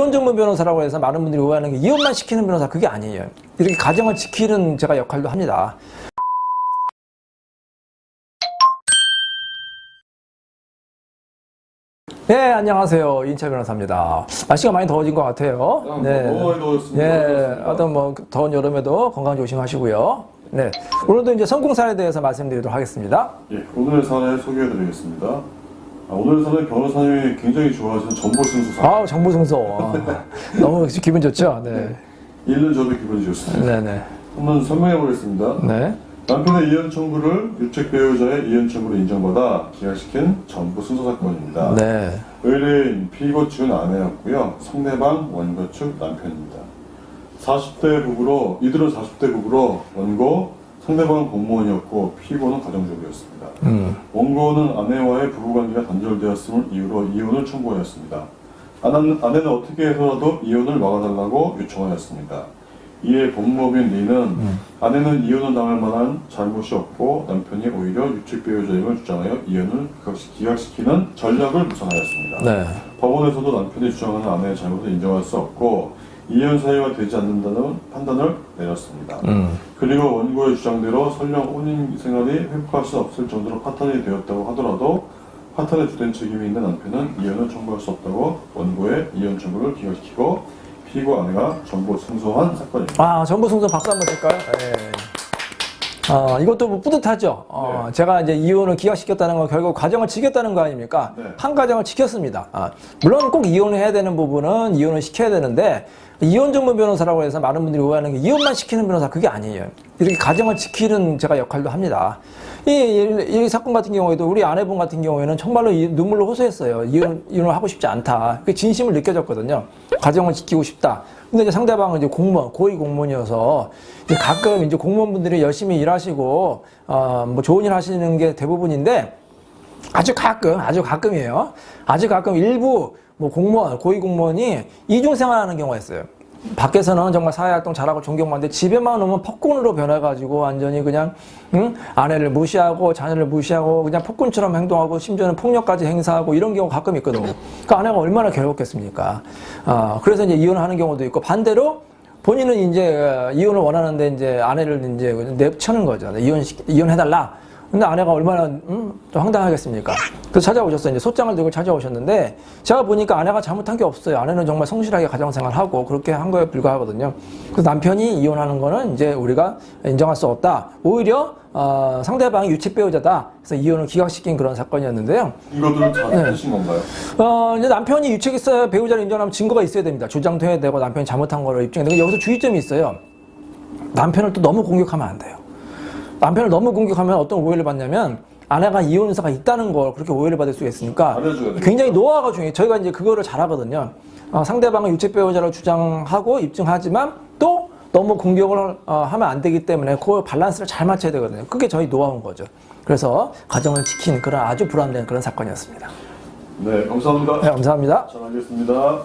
이혼 전문 변호사라고 해서 많은 분들이 오해하는 게 이혼만 시키는 변호사 그게 아니에요. 이렇게 가정을 지키는 제가 역할도 합니다. 네, 안녕하세요. 이인철 변호사입니다. 날씨가 많이 더워진 것 같아요. 아, 너무 많이 더웠습니다. 예, 그렇습니다. 어떤 뭐 더운 여름에도 건강 조심하시고요. 네, 오늘도 이제 성공사에 대해서 말씀드리도록 하겠습니다. 예, 오늘 사례 소개해드리겠습니다. 아, 오늘 사례 변호사님이 굉장히 좋아하시는 정보승수 사례. 아, 정보 승소. 아, 너무 기분 좋죠? 네, 읽는 저도 기분이 좋습니다. 네, 네, 한번 설명해 보겠습니다. 네. 남편의 이혼 청구를 유책 배우자의 이혼 청구로 인정받아 기각시킨 정보 순서 사건입니다. 네. 의뢰인 피고 측은 아내였고요. 상대방 원고 측 남편입니다. 40대 부부로 이들은 40대 부부로 원고 상대방은 공무원이었고 피고는 가정주부였습니다. 음. 원고는 아내와의 부부관계가 단절되었음을 이유로 이혼을 청구하였습니다. 아내는, 어떻게 해서라도 이혼을 막아달라고 요청하였습니다. 이에 법무법인 리는 아내는 이혼을 당할 만한 잘못이 없고 남편이 오히려 유책 배우자임을 주장하여 이혼을 기각시- 기각시키는 전략을 구상하였습니다. 네. 법원에서도 남편이 주장하는 아내의 잘못을 인정할 수 없고 이혼 사유가 되지 않는다는 판단을 내렸습니다. 음. 그리고 원고의 주장대로 설령 혼인 생활이 회복할 수 없을 정도로 파탄이 되었다고 하더라도 파탄에 주된 책임이 있는 남편은 이혼을 청구할 수 없다고 원고의 이혼 청구를 기각시키고 피고 아내가 전부 승소한 사건입니다. 아, 정보 승소 박수 한번 칠까요? 네. 어, 이것도 뭐 뿌듯하죠. 어, 네. 제가 이제 이혼을 기각시켰다는 건 결국 가정을 지켰다는 거 아닙니까? 네. 한 가정을 지켰습니다. 아, 물론 꼭 이혼을 해야 되는 부분은 이혼을 시켜야 되는데, 이혼 전문 변호사라고 해서 많은 분들이 오해하는 게 이혼만 시키는 변호사 그게 아니에요. 이렇게 가정을 지키는 제가 역할도 합니다. 이, 이, 이 사건 같은 경우에도 우리 아내분 같은 경우에는 정말로 이- 눈물로 호소했어요. 이혼, 이혼을 하고 싶지 않다. 그 진심을 느껴졌거든요. 가정을 지키고 싶다. 근데 이제 상대방은 이제 공무원, 고위 공무원이어서 이제 가끔 이제 공무원분들이 열심히 일하시고, 어, 뭐 좋은 일 하시는 게 대부분인데, 아주 가끔, 아주 가끔이에요. 아주 가끔 일부 뭐 공무원, 고위 공무원이 이중 생활하는 경우가 있어요. 밖에서는 정말 사회활동 잘하고 존경받는데 집에만 오면 폭군으로 변해가지고 완전히 그냥 응? 아내를 무시하고 자녀를 무시하고 그냥 폭군처럼 행동하고 심지어는 폭력까지 행사하고 이런 경우 가끔 있거든요. 그 아내가 얼마나 괴롭겠습니까? 아, 그래서 이제 이혼을 하는 경우도 있고 반대로 본인은 이제 어, 이혼을 원하는데 이제 아내를 이제 내쳐는 거죠. 이혼 이혼해달라. 근데 아내가 얼마나 음, 또 황당하겠습니까? 그래서 찾아오셨어요. 이제 소장을 들고 찾아오셨는데 제가 보니까 아내가 잘못한 게 없어요. 아내는 정말 성실하게 가정생활하고 그렇게 한 거에 불과하거든요. 그래서 남편이 이혼하는 거는 이제 우리가 인정할 수 없다. 오히려 어, 상대방이 유책 배우자다. 그래서 이혼을 기각시킨 그런 사건이었는데요. 이것들은 잘못하신 건가요? 어, 이제 남편이 유책 있어야 배우자를 인정하면 증거가 있어야 됩니다. 주장도 해야 되고 남편이 잘못한 거를 입증해야 되고 여기서 주의점이 있어요. 남편을 또 너무 공격하면 안 돼요. 남편을 너무 공격하면 어떤 오해를 받냐면 아내가 이혼 의사가 있다는 걸 그렇게 오해를 받을 수가 있으니까. 굉장히 노하우가 중요해요. 저희가 이제 그거를 잘하거든요. 어, 상대방은 유책 배우자로 주장하고 입증하지만 또 너무 공격을 어, 하면 안 되기 때문에 그 밸런스를 잘 맞춰야 되거든요. 그게 저희 노하우인 거죠. 그래서 가정을 지킨 그런 아주 불안된 그런 사건이었습니다. 네, 감사합니다. 네, 감사합니다. 잘 알겠습니다.